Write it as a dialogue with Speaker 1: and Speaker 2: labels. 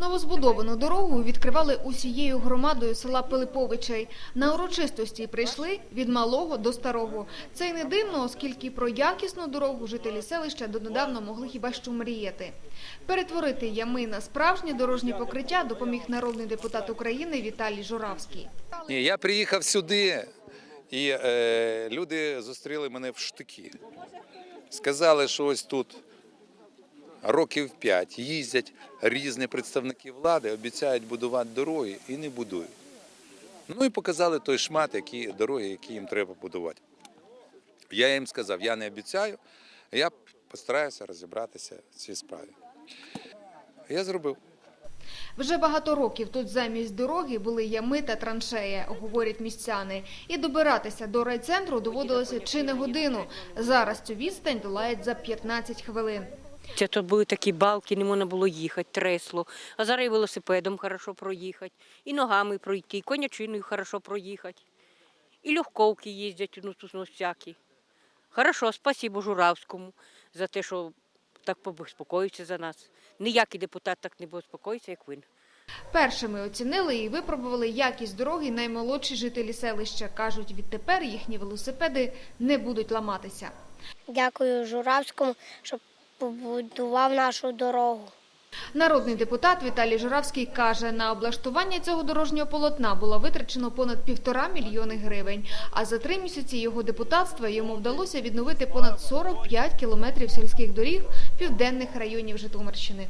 Speaker 1: Новозбудовану дорогу відкривали усією громадою села Пилиповичей. На урочистості прийшли від малого до старого. Це й не дивно, оскільки про якісну дорогу жителі селища донедавна могли хіба що мріяти. Перетворити ями на справжнє дорожнє покриття допоміг народний депутат України Віталій Журавський.
Speaker 2: Я приїхав сюди, і е, люди зустріли мене в штики. Сказали, що ось тут років п'ять їздять різні представники влади, обіцяють будувати дороги і не будують. Ну і показали той шмат, які дороги, які їм треба будувати. Я їм сказав, я не обіцяю, я постараюся розібратися в цій справі. Я зробив.
Speaker 1: Вже багато років тут замість дороги були ями та траншеї, говорять містяни. І добиратися до райцентру доводилося чи не годину. Зараз цю відстань долають за 15 хвилин.
Speaker 3: Це то були такі балки, не можна було їхати, тресло. А зараз і велосипедом хорошо проїхати, і ногами пройти, і конячиною хорошо проїхати. І легковки їздять, ну тут ну, всякі. Хорошо, спасибо Журавському за те, що так побезпокоївся за нас. Ніякий депутат так не безпокоїться, як він.
Speaker 1: Першими оцінили і випробували якість дороги наймолодші жителі селища. Кажуть, відтепер їхні велосипеди не будуть ламатися.
Speaker 4: Дякую Журавському, що побудував нашу дорогу.
Speaker 1: Народний депутат Віталій Журавський каже, на облаштування цього дорожнього полотна було витрачено понад півтора мільйони гривень. А за три місяці його депутатства йому вдалося відновити понад 45 кілометрів сільських доріг південних районів Житомирщини.